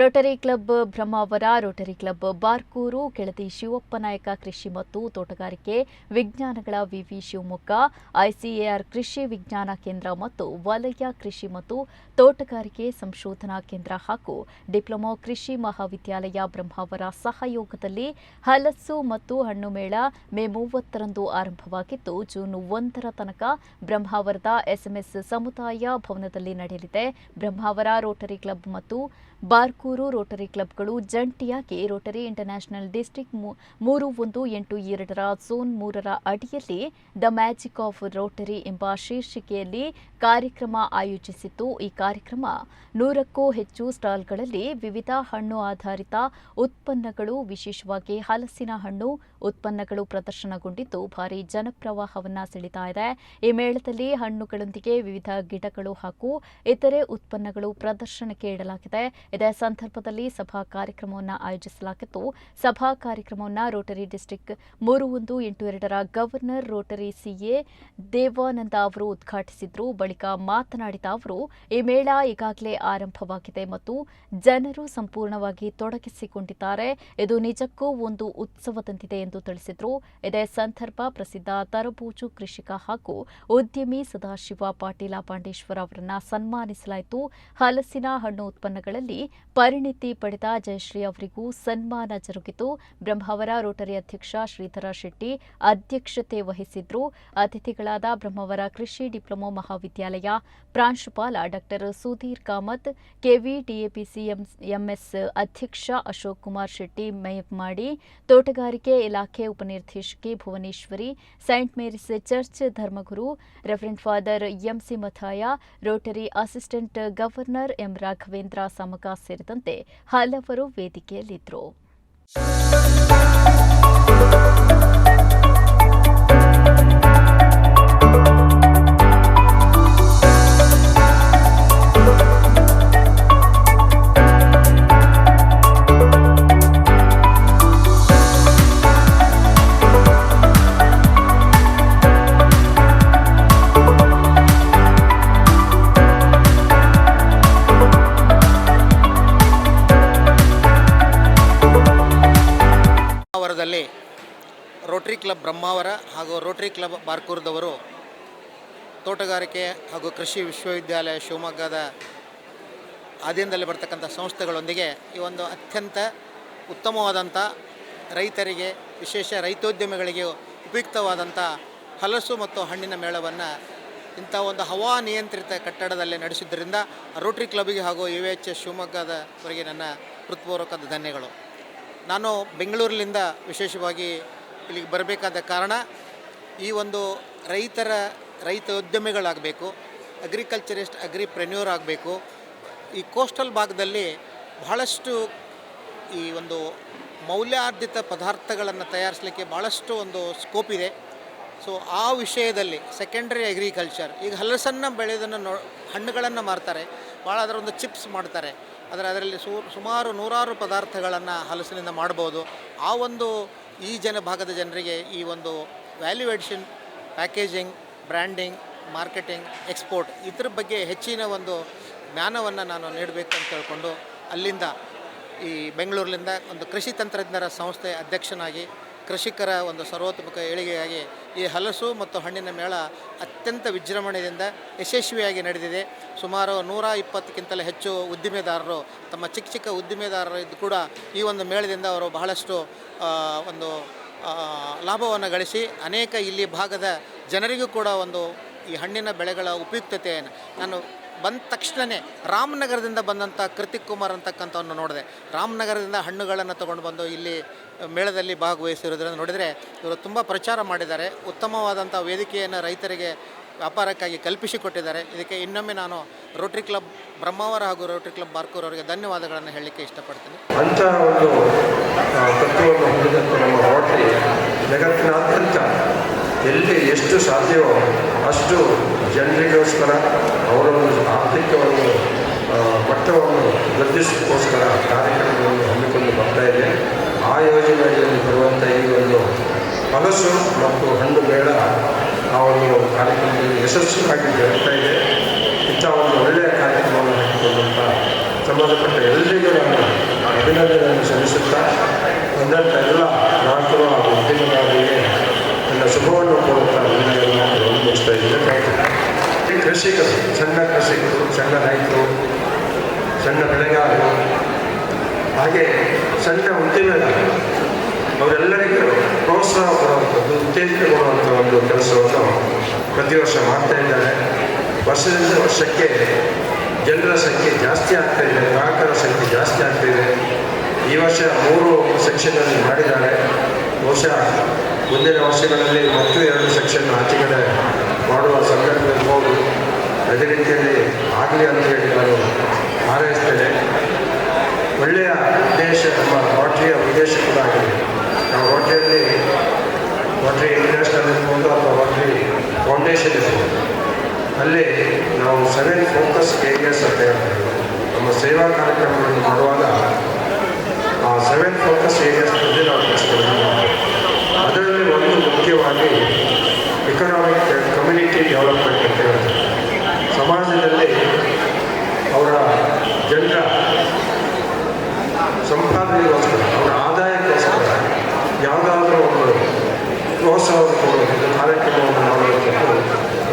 Rotary club Brahmavar Rotary club Barkur, Keladi Shivappa Nayaka ಕೃಷಿ ಮತ್ತು ತೋಟಗಾರಿಕೆ ವಿಜ್ಞಾನಗಳ ವಿವಿ ಶಿವಮೊಗ್ಗ, ಐಸಿಎಆರ್ ಕೃಷಿ ವಿಜ್ಞಾನ ಕೇಂದ್ರ ಮತ್ತು ವಲಯ ಕೃಷಿ ಮತ್ತು ತೋಟಗಾರಿಕೆ ಸಂಶೋಧನಾ ಕೇಂದ್ರ ಹಾಗೂ ಡಿಪ್ಲೊಮಾ ಕೃಷಿ ಮಹಾವಿದ್ಯಾಲಯ ಬ್ರಹ್ಮಾವರ ಸಹಯೋಗದಲ್ಲಿ ಹಲಸು ಮತ್ತು ಹಣ್ಣು ಮೇಳ ಮೇ ಮೂವತ್ತರಂದು ಆರಂಭವಾಗಿದ್ದು, ಜೂನ್ ಒಂದರ ತನಕ ಬ್ರಹ್ಮಾವರದ ಎಸ್ಎಂಎಸ್ ಸಮುದಾಯ ಭವನದಲ್ಲಿ ನಡೆಯಲಿದೆ. ಬ್ರಹ್ಮಾವರ ರೋಟರಿ ಕ್ಲಬ್ ಮತ್ತು ಬಾರ್ಕೂರು ರೋಟರಿ ಕ್ಲಬ್ಗಳು ಜಂಟಿಯಾಗಿ ರೋಟರಿ ಇಂಟರ್ನ್ಯಾಷನಲ್ ಡಿಸ್ಟ್ರಿಕ್ಟ್ ಮೂ- ಮೂರು ಒಂದು ಎಂಟು ಎರಡರ ಝೋನ್ ಮೂರರ ಅಡಿಯಲ್ಲಿ ದ ಮ್ಯಾಜಿಕ್ ಆಫ್ ರೋಟರಿ ಎಂಬ ಶೀರ್ಷಿಕೆಯಲ್ಲಿ ಕಾರ್ಯಕ್ರಮ ಆಯೋಜಿಸಿತ್ತು. ಈ ಕಾರ್ಯಕ್ರಮ ನೂರಕ್ಕೂ ಹೆಚ್ಚು ಸ್ಟಾಲ್ಗಳಲ್ಲಿ ವಿವಿಧ ಹಣ್ಣು ಆಧಾರಿತ ಉತ್ಪನ್ನಗಳು, ವಿಶೇಷವಾಗಿ ಹಲಸಿನ ಹಣ್ಣು ಉತ್ಪನ್ನಗಳು ಪ್ರದರ್ಶನಗೊಂಡಿದ್ದು ಭಾರಿ ಜನಪ್ರವಾಹವನ್ನ ಸೆಳೀತಾ ಇದೆ. ಈ ಮೇಳದಲ್ಲಿ ಹಣ್ಣುಗಳೊಂದಿಗೆ ವಿವಿಧ ಗಿಡಗಳು ಹಾಗೂ ಇತರೆ ಉತ್ಪನ್ನಗಳು ಪ್ರದರ್ಶನಕ್ಕೆ ಇಡಲಾಗಿದೆ. ಇದೇ ಸಂದರ್ಭದಲ್ಲಿ ಸಭಾ ಕಾರ್ಯಕ್ರಮವನ್ನು ಆಯೋಜಿಸಲಾಗಿತ್ತು. ಸಭಾ ಕಾರ್ಯಕ್ರಮವನ್ನು ರೋಟರಿ ಡಿಸ್ಟಿಕ್ ಮೂರು ಒಂದು ಎಂಟು ಎರಡರ ಗವರ್ನರ್ ರೋಟರಿ ಸಿಎ ದೇವಾನಂದ ಅವರು ಉದ್ಘಾಟಿಸಿದ್ರು. ಬಳಿಕ ಮಾತನಾಡಿದ ಅವರು, ಈ ಮೇಳ ಈಗಾಗಲೇ ಆರಂಭವಾಗಿದೆ ಮತ್ತು ಜನರು ಸಂಪೂರ್ಣವಾಗಿ ತೊಡಗಿಸಿಕೊಂಡಿದ್ದಾರೆ. ಇದು ನಿಜಕ್ಕೂ ಒಂದು ಉತ್ಸವದಂತಿದೆ ಎಂದು ತಿಳಿಸಿದ್ರು. ಇದೇ ಸಂದರ್ಭ ಪ್ರಸಿದ್ಧ ತರಬೂಜು ಕೃಷಿಕ ಹಾಗೂ ಉದ್ಯಮಿ ಸದಾಶಿವ ಪಾಟೀಲ ಪಾಂಡೇಶ್ವರ ಅವರನ್ನ ಸನ್ಮಾನಿಸಲಾಯಿತು. ಹಲಸಿನ ಹಣ್ಣು ಉತ್ಪನ್ನಗಳಲ್ಲಿ ಪರಿಣಿತಿ ಪಡೆದ ಜಯಶ್ರೀ ಅವರಿಗೂ ಸನ್ಮಾನ ಜರುಗಿತು. ಬ್ರಹ್ಮಾವರ ರೋಟರಿ ಅಧ್ಯಕ್ಷ ಶ್ರೀಧರ ಶೆಟ್ಟಿ ಅಧ್ಯಕ್ಷತೆ ವಹಿಸಿದ್ರು. ಅತಿಥಿಗಳಾದ ಬ್ರಹ್ಮಾವರ ಕೃಷಿ ಡಿಪ್ಲೊಮಾ ಮಹಾವಿದ್ಯಾಲಯ ಪ್ರಾಂಶುಪಾಲ doctor Sudhir Kamath, KV DAPC MS ಅಧ್ಯಕ್ಷ ಅಶೋಕ್ ಕುಮಾರ್ ಶೆಟ್ಟಿ ಮಾಡಿ, ತೋಟಗಾರಿಕೆ ಇಲಾಖೆ ಉಪನಿರ್ದೇಶಕಿ Bhuvaneshwari, Saint Mary's church ಧರ್ಮಗುರು reverend father M C Mathai, Rotary assistant governor M Raghavendra ಸಮಗ ಸೇರಿದಂತೆ ಹಲವರು ವೇದಿಕೆಯಲ್ಲಿದ್ದರು. ಬ್ರಹ್ಮಾವರದಲ್ಲಿ ರೋಟ್ರಿ ಕ್ಲಬ್ ಬ್ರಹ್ಮಾವರ ಹಾಗೂ ರೋಟ್ರಿ ಕ್ಲಬ್ ಬಾರ್ಕೂರ್ದವರು ತೋಟಗಾರಿಕೆ ಹಾಗೂ ಕೃಷಿ ವಿಶ್ವವಿದ್ಯಾಲಯ ಶಿವಮೊಗ್ಗದ ಆಧೀನದಲ್ಲಿ ಬರ್ತಕ್ಕಂಥ ಸಂಸ್ಥೆಗಳೊಂದಿಗೆ ಈ ಒಂದು ಅತ್ಯಂತ ಉತ್ತಮವಾದಂಥ ರೈತರಿಗೆ, ವಿಶೇಷ ರೈತೋದ್ಯಮಿಗಳಿಗೆ ಉಪಯುಕ್ತವಾದಂಥ ಹಲಸು ಮತ್ತು ಹಣ್ಣಿನ ಮೇಳವನ್ನು ಇಂಥ ಒಂದು ಹವಾ ನಿಯಂತ್ರಿತ ಕಟ್ಟಡದಲ್ಲಿ ನಡೆಸಿದ್ದರಿಂದ ರೋಟ್ರಿ ಕ್ಲಬ್ಗೆ ಹಾಗೂ ಯು ಎಚ್ ಶಿವಮೊಗ್ಗದವರೆಗೆ ನನ್ನ ಹೃತ್ಪೂರ್ವಕದ ಧನ್ಯಗಳು. ನಾನು ಬೆಂಗಳೂರಿನಿಂದ ವಿಶೇಷವಾಗಿ ಇಲ್ಲಿಗೆ ಬರಬೇಕಾದ ಕಾರಣ ಈ ಒಂದು ರೈತರ, ರೈತ ಉದ್ಯಮಿಗಳಾಗಬೇಕು ಅಗ್ರಿಕಲ್ಚರಿಸ್ಟ್ ಅಗ್ರಿಪ್ರೆನ್ಯೂರ್ ಆಗಬೇಕು. ಈ ಕೋಸ್ಟಲ್ ಭಾಗದಲ್ಲಿ ಬಹಳಷ್ಟು ಈ ಒಂದು ಮೌಲ್ಯಾರ್ಜಿತ ಪದಾರ್ಥಗಳನ್ನು ತಯಾರಿಸಲಿಕ್ಕೆ ಭಾಳಷ್ಟು ಒಂದು ಸ್ಕೋಪ್ ಇದೆ. ಸೊ ಆ ವಿಷಯದಲ್ಲಿ ಸೆಕೆಂಡ್ರಿ ಅಗ್ರಿಕಲ್ಚರ್ ಈಗ ಹಲಸನ್ನು ಬೆಳೆಯೋದನ್ನು ನೋ, ಹಣ್ಣುಗಳನ್ನು ಮಾರ್ತಾರೆ. ಭಾಳ ಅದರ ಒಂದು ಚಿಪ್ಸ್ ಮಾಡ್ತಾರೆ. ಆದರೆ ಅದರಲ್ಲಿ ಸು ಸುಮಾರು ನೂರಾರು ಪದಾರ್ಥಗಳನ್ನು ಹಲಸಿನಿಂದ ಮಾಡ್ಬೋದು. ಆ ಒಂದು ಈ ಜನ ಭಾಗದ ಜನರಿಗೆ ಈ ಒಂದು value packaging branding marketing export ಇದ್ರ ಬಗ್ಗೆ ಹೆಚ್ಚಿನ ಒಂದು ಜ್ಞಾನವನ್ನು ನಾನು ನೀಡಬೇಕು ಅಂತ ಹೇಳ್ಕೊಂಡು ಅಲ್ಲಿಂದ ಈ ಬೆಂಗಳೂರಿನಿಂದ ಒಂದು ಕೃಷಿ ತಂತ್ರಜ್ಞರ ಸಂಸ್ಥೆ ಅಧ್ಯಕ್ಷನಾಗಿ ಕೃಷಿಕರ ಒಂದು ಸರ್ವೋತ್ಮುಖ ಏಳಿಗೆಯಾಗಿ ಈ ಹಲಸು ಮತ್ತು ಹಣ್ಣಿನ ಮೇಳ ಅತ್ಯಂತ ವಿಜೃಂಭಣೆಯಿಂದ ಯಶಸ್ವಿಯಾಗಿ ನಡೆದಿದೆ. ಸುಮಾರು ನೂರ ಇಪ್ಪತ್ತಕ್ಕಿಂತಲೇ ಹೆಚ್ಚು ಉದ್ದಿಮೆದಾರರು, ತಮ್ಮ ಚಿಕ್ಕ ಚಿಕ್ಕ ಉದ್ದಿಮೆದಾರರು ಇದ್ದು ಕೂಡ ಈ ಒಂದು ಮೇಳದಿಂದ ಅವರು ಬಹಳಷ್ಟು ಒಂದು ಲಾಭವನ್ನು ಗಳಿಸಿ ಅನೇಕ ಇಲ್ಲಿ ಭಾಗದ ಜನರಿಗೂ ಕೂಡ ಒಂದು ಈ ಹಣ್ಣಿನ ಬೆಳೆಗಳ ಉಪಯುಕ್ತತೆಯನ್ನು ನಾನು ಬಂದ ತಕ್ಷಣವೇ ರಾಮನಗರದಿಂದ ಬಂದಂಥ ಕೃತಿಕ್ ಕುಮಾರ್ ಅಂತಕ್ಕಂಥವನ್ನು ನೋಡಿದೆ. ರಾಮನಗರದಿಂದ ಹಣ್ಣುಗಳನ್ನು ತಗೊಂಡು ಬಂದು ಇಲ್ಲಿ ಮೇಳದಲ್ಲಿ ಭಾಗವಹಿಸಿರೋದ್ರಿಂದ ನೋಡಿದರೆ ಇವರು ತುಂಬ ಪ್ರಚಾರ ಮಾಡಿದ್ದಾರೆ. ಉತ್ತಮವಾದಂಥ ವೇದಿಕೆಯನ್ನು ರೈತರಿಗೆ ವ್ಯಾಪಾರಕ್ಕಾಗಿ ಕಲ್ಪಿಸಿಕೊಟ್ಟಿದ್ದಾರೆ ಇದಕ್ಕೆ ಇನ್ನೊಮ್ಮೆ ನಾನು ರೋಟ್ರಿ ಕ್ಲಬ್ ಬ್ರಹ್ಮಾವರ ಹಾಗೂ ರೋಟ್ರಿ ಕ್ಲಬ್ ಬಾರ್ಕೂರ್ ಅವರಿಗೆ ಧನ್ಯವಾದಗಳನ್ನು ಹೇಳಲಿಕ್ಕೆ ಇಷ್ಟಪಡ್ತೀನಿ. ಅಂತಹ ಒಂದು ತತ್ವವನ್ನು ಹೊಂದಿದಂಥ ನಮ್ಮ ರೋಟ್ರಿ ಜಗತ್ತಿನಾದ್ಯಂತ ಎಲ್ಲಿ ಎಷ್ಟು ಸಾಧ್ಯವೋ ಅಷ್ಟು ಜನರಿಗೋಸ್ಕರ ಅವರ ಒಂದು ಪಠ್ಯವನ್ನು ಮಟ್ಟವನ್ನು ವೃದ್ಧಿಸೋಕ್ಕೋಸ್ಕರ ಕಾರ್ಯಕ್ರಮಗಳನ್ನು ಹಮ್ಮಿಕೊಂಡು ಬರ್ತಾ ಇದೆ ಆ ಯೋಜನೆಯಲ್ಲಿ ಬರುವಂಥ ಈ ಒಂದು ಹಲಸು ಮತ್ತು ಹಣ್ಣು ಬೇಡ ಆ ಒಂದು ಕಾರ್ಯಕ್ರಮದಲ್ಲಿ ಯಶಸ್ವಿಯಾಗಿ ಜರುಗ್ತಾ ಇದೆ. ಇಂಥ ಒಂದು ಒಳ್ಳೆಯ ಕಾರ್ಯಕ್ರಮವನ್ನು ಹಾಕಿಕೊಂಡಂಥ ಸಂಬಂಧಪಟ್ಟ ಎಲ್ಲರಿಗೂ ನಾನು ಅಭಿನಂದನೆಯನ್ನು ಸಲ್ಲಿಸುತ್ತಾ ಬಂದಂಥ ಎಲ್ಲ ನಾಲ್ಕರು ಹಾಗೂ ಉದ್ಯಮಗಳಿಗೆ ನನ್ನ ಶುಭವನ್ನು ಕೋರುತ್ತಾ ನನ್ನ ಮಾತುಗಳನ್ನು ಮುಗಿಸ್ತಾ ಇದ್ದೇನೆ ಈ ಕೃಷಿಕರು ಸಣ್ಣ ಕೃಷಿಕರು ಸಣ್ಣ ರೈತರು ಸಣ್ಣ ಬೆಳೆಗಾರರು. ಹಾಗೆ ಸಣ್ಣ ಉದ್ಯಮಿಗಳು ಅವರೆಲ್ಲರಿಗೂ ಪ್ರೋತ್ಸಾಹ ಕೊಡುವಂಥದ್ದು ಉತ್ತೇಜನ ಕೊಡುವಂಥ ಒಂದು ಕೆಲಸವನ್ನು ಪ್ರತಿ ವರ್ಷ ಮಾಡ್ತಾ ಇದ್ದಾರೆ. ವರ್ಷದಿಂದ ವರ್ಷಕ್ಕೆ ಜನರ ಸಂಖ್ಯೆ ಜಾಸ್ತಿ ಆಗ್ತಾ ಇದೆ, ಗ್ರಾಹಕರ ಸಂಖ್ಯೆ ಜಾಸ್ತಿ ಆಗ್ತಾ ಇದೆ. ಈ ವರ್ಷ ಮೂರು ಸೆಕ್ಷನಲ್ಲಿ ಮಾಡಿದ್ದಾರೆ. ಬಹುಶಃ ಮುಂದಿನ ವರ್ಷಗಳಲ್ಲಿ ಮತ್ತು ಎರಡು ಸೆಕ್ಷನ್ ಆಚೆ ಕಡೆ ಮಾಡುವ ಸಂದರ್ಭ ಇರ್ಬೋದು. ರೀತಿಯಲ್ಲಿ ಆಗಲಿ ಅಂತ ಹೇಳಿ ನಾನು ಹಾರೈಸ್ತೇನೆ. ಒಳ್ಳೆಯ ಉದ್ದೇಶ, ನಮ್ಮ ರೋಟ್ರಿಯ ಉದ್ದೇಶ ಕೂಡ ಆಗಿದೆ. ನಾವು ರೋಟ್ರಿಯಲ್ಲಿ ರೋಟ್ರಿ ಇಂಟರ್ನ್ಯಾಷನಲ್ ಇರ್ಬೋದು ಅಥವಾ ರೋಟ್ರಿ ಫೌಂಡೇಶನ್ ಇರ್ಬೋದು. ಅಲ್ಲಿ ನಾವು ಸೆವೆನ್ ಫೋಕಸ್ ಏರಿಯಾಸ್ ಅಂತ ಹೇಳ್ತೇವೆ ನಮ್ಮ ಸೇವಾ ಕಾರ್ಯಕ್ರಮಗಳನ್ನು ಮಾಡುವಾಗ ಆ ಸೆವೆನ್ ಫೋಕಸ್ ಏರಿಯಾಸ್ ಬಗ್ಗೆ ನಾವು ಕೆಲಸಗಳನ್ನು ಮಾಡ್ತೇವೆ ಅದರಲ್ಲಿ ಒಂದು ಮುಖ್ಯವಾಗಿ ಎಕನಾಮಿಕ್ ಕಮ್ಯುನಿಟಿ ಡೆವಲಪ್ಮೆಂಟ್ ಅಂತ ಹೇಳ್ತೇವೆ ಸಮಾಜದಲ್ಲಿ ಅವರ ಜನರ ಸಂಪಾದನೆಗೋಸ್ಕರ ಅವರ ಆದಾಯಕ್ಕೋಸ್ಕರ ಯಾವುದಾದ್ರೂ ಒಂದು ಪ್ರೋತ್ಸಾಹವನ್ನು ಕೊಡುವಂಥದ್ದು ಕಾರ್ಯಕ್ರಮವನ್ನು ಮಾಡುವಂಥದ್ದು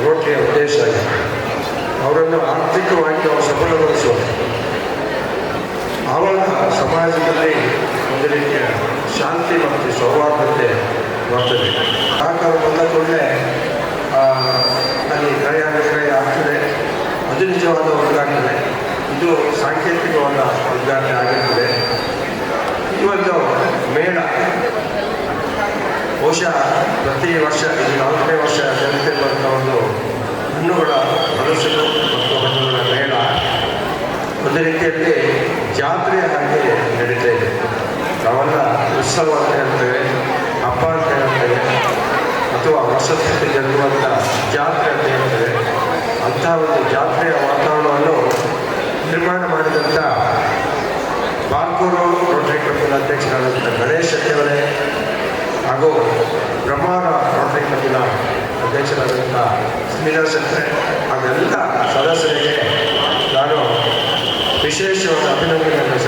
ರೋಟರಿಯ ಉದ್ದೇಶ ಆಗಿದೆ. ಅವರನ್ನು ಆರ್ಥಿಕವಾಗಿ ಅವರು ಸಫಲಗೊಳಿಸುವುದು ಆವಾಗ ಸಮಾಜದಲ್ಲಿ ಒಂದು ರೀತಿಯ ಶಾಂತಿ ಮತ್ತು ಸೌಹಾರ್ದತೆ ಬರ್ತದೆ. ಸಹಕಾರ ಬಂದ ಕೂಡಲೇ ಅಲ್ಲಿ ಕ್ರಯ ವಿಕ್ರಯ ಆಗ್ತದೆ. ಅದು ನಿಜವಾದ ಉದ್ಘಾಟನೆ ಇದು ಸಾಂಕೇತಿಕವಾದ ಉದ್ಘಾಟನೆ ಆಗಿರ್ತದೆ. ಒಂದು ಮೇಳ. ಬಹುಶಃ ಪ್ರತಿ ವರ್ಷ, ಇದು ನಾಲ್ಕನೇ ವರ್ಷ ಜರುಗುತ್ತಿರುವಂಥ ಒಂದು ಹಣ್ಣುಗಳ ಪ್ರದರ್ಶನ ಮತ್ತು ಹಣ್ಣುಗಳ ಮೇಳ. ಒಂದು ರೀತಿಯಲ್ಲಿ ಜಾತ್ರೆಯ ಹಾಗೆ ನಡೀತಾ ಇದೆ. ನಾವೆಲ್ಲ ಉತ್ಸವ ಅಂತ ಹೇಳ್ತೇವೆ, ಹಬ್ಬ ಅಂತ ಹೇಳ್ತೇವೆ, ಅಥವಾ ವರ್ಷಕ್ಕೆ ಜರುಗುವಂಥ ಜಾತ್ರೆ ಅಂತ ಹೇಳ್ತೇವೆ ಅಂಥ ಒಂದು ಜಾತ್ರೆಯ ವಾತಾವರಣವನ್ನು ನಿರ್ಮಾಣ ಮಾಡಿದಂಥ ಬಾರ್ಕೂರು ರೋಟರಿ ಕ್ಲಬ್ಬಿನ ಅಧ್ಯಕ್ಷರಾದಂಥ ಗಣೇಶ್ ಶೆಟ್ಟಿಯವರೇ ಹಾಗೂ ಬ್ರಹ್ಮಾರ ಕ್ಲಬ್ಬಿನ ಅಧ್ಯಕ್ಷರಾದಂಥ ಸ್ಮಿರ ಶೆಟ್ಟರೆ ಹಾಗೆಲ್ಲ ಸದಸ್ಯರಿಗೆ ನಾನು ವಿಶೇಷವಾದ ಅಭಿನಂದನೆಯನ್ನು